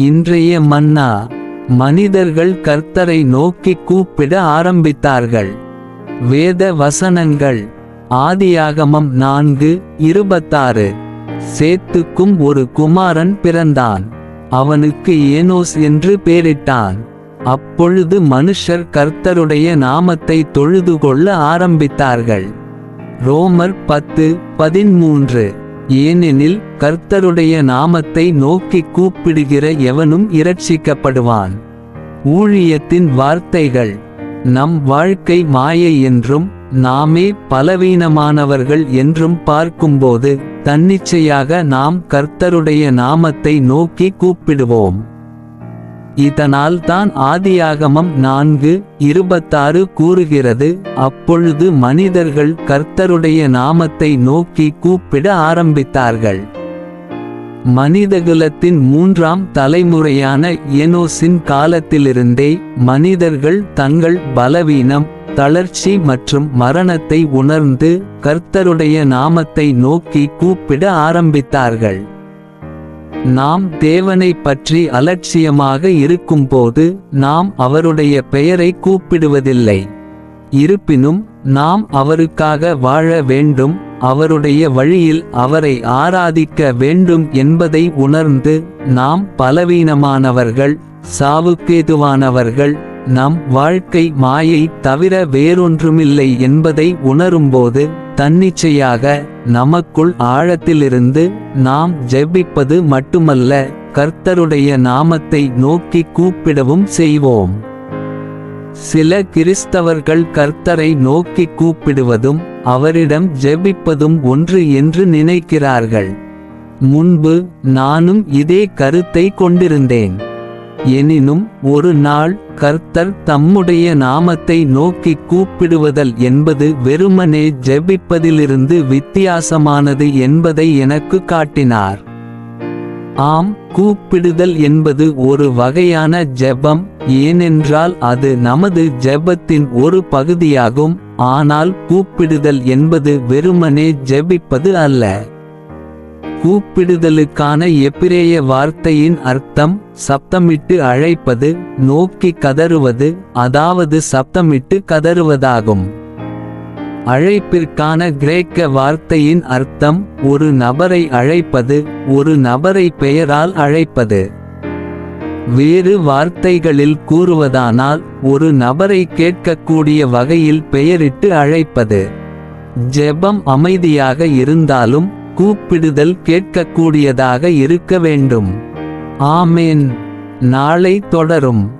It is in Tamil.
இன்றைய மன்னா மனிதர்கள் கர்த்தரை நோக்கி கூப்பிட ஆரம்பித்தார்கள். வேத வசனங்கள் ஆதியாகமம் நான்கு இருபத்தாறு. சேத்துக்கும் ஒரு குமாரன் பிறந்தான். அவனுக்கு ஏனோஸ் என்று பேரிட்டான். அப்பொழுது மனுஷர் கர்த்தருடைய நாமத்தை தொழுது கொள்ள ஆரம்பித்தார்கள். ரோமர் பத்து பதிமூன்று ஏனெனில் கர்த்தருடைய நாமத்தை நோக்கி கூப்பிடுகிற எவனும் இரட்சிக்கப்படுவான். ஊழியத்தின் வார்த்தைகள் நம் வாழ்க்கை மாயை என்றும் நாமே பலவீனமானவர்கள் என்றும் பார்க்கும்போது தன்னிச்சையாக நாம் கர்த்தருடைய நாமத்தை நோக்கி கூப்பிடுவோம். இதனால் தான் ஆதியாகமம் நான்கு இருபத்தாறு கூறுகிறது. அப்பொழுது மனிதர்கள் கர்த்தருடைய நாமத்தை நோக்கி கூப்பிட ஆரம்பித்தார்கள். மனிதகுலத்தின் மூன்றாம் தலைமுறையான எனோசின் காலத்திலிருந்தே மனிதர்கள் தங்கள் பலவீனம் தளர்ச்சி மற்றும் மரணத்தை உணர்ந்து கர்த்தருடைய நாமத்தை நோக்கி கூப்பிட ஆரம்பித்தார்கள். நாம் தேவனை பற்றி அலட்சியமாக இருக்கும்போது நாம் அவருடைய பெயரை கூப்பிடுவதில்லை. இருப்பினும் நாம் அவருக்காக வாழ வேண்டும் அவருடைய வழியில் அவரை ஆராதிக்க வேண்டும் என்பதை உணர்ந்து நாம் பலவீனமானவர்கள் சாவுக்கேதுவானவர்கள் நம் வாழ்க்கை மாயை தவிர வேறொன்றுமில்லை என்பதை உணரும்போது தன்னிச்சையாக நமக்குள் ஆழத்திலிருந்து நாம் ஜெபிப்பது மட்டுமல்ல கர்த்தருடைய நாமத்தை நோக்கி கூப்பிடவும் செய்வோம். சில கிறிஸ்தவர்கள் கர்த்தரை நோக்கி கூப்பிடுவதும் அவரிடம் ஜெபிப்பதும் ஒன்று என்று நினைக்கிறார்கள். முன்பு நானும் இதே கருத்தை கொண்டிருந்தேன். எனினும் ஒரு நாள் கர்த்தர் தம்முடைய நாமத்தை நோக்கி கூப்பிடுவதல் என்பது வெறுமனே ஜெபிப்பதிலிருந்து வித்தியாசமானது என்பதை எனக்கு காட்டினார். ஆம் கூப்பிடுதல் என்பது ஒரு வகையான ஜெபம் ஏனென்றால் அது நமது ஜெபத்தின் ஒரு பகுதியாகும் ஆனால் கூப்பிடுதல் என்பது வெறுமனே ஜெபிப்பது அல்ல. கூப்பிடுதலுக்கான எப்பிரேய வார்த்தையின் அர்த்தம் சப்தமிட்டு அழைப்பது நோக்கி கதறுவது அதாவது சப்தமிட்டு கதறுவதாகும். அழைப்பிற்கான கிரேக்க வார்த்தையின் அர்த்தம் ஒரு நபரை அழைப்பது ஒரு நபரை பெயரால் அழைப்பது. வேறு வார்த்தைகளில் கூறுவதானால் ஒரு நபரை கேட்கக்கூடிய வகையில் பெயரிட்டு அழைப்பது. ஜெபம் அமைதியாக இருந்தாலும் கூப்பிடுதல் கேட்கக்கூடியதாக இருக்க வேண்டும். ஆமேன். நாளை தொடரும்.